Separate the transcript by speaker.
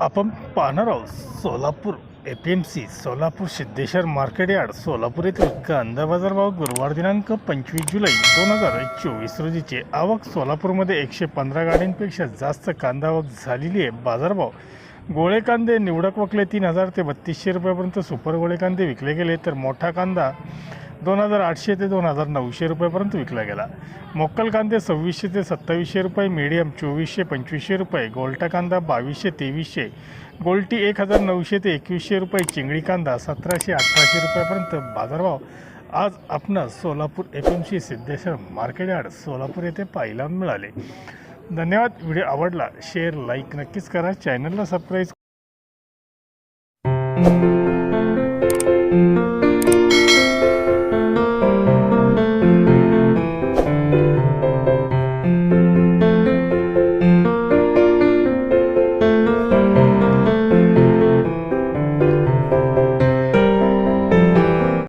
Speaker 1: आपण पाहणार आहोत Solapur A P M C Solapur Siddheshwar market yard Solapur येथील कांदा बाजार भाव गुरुवार दिनांक पंचवीस जुलै दोन हजार चोवीस रोजीचे आवक. सोलापूरमध्ये एकशे पंधरा गाड्यांपेक्षा जास्त कांदा आवक झालेली आहे. बाजारभाव गोळे कांदे निवडक वकले तीन हजार ते बत्तीसशे रुपयापर्यंत सुपर गोळे कांदे विकले गेले. तर मोठा कांदा दोन हजार आठशे ते दोन हजार नऊशे रुपयापर्यंत विकला गेला. मोक्कल कांदे सव्वीसशे ते सत्तावीसशे रुपये मीडियम चोवीसशे पंचवीसशे रुपये गोल्टा कांदा बावीसशे तेवीसशे गोल्टी एक हजार नऊशे ते एकवीसशे रुपये चिंगडी कांदा सतराशे अठराशे रुपयापर्यंत बाजारभाव. आज आपण Solapur F M C Siddheshwar market yard Solapur येथे पाहायला मिळाले. धन्यवाद. व्हिडिओ आवडला शेअर लाईक नक्कीच करा. चॅनलला सबस्क्राईब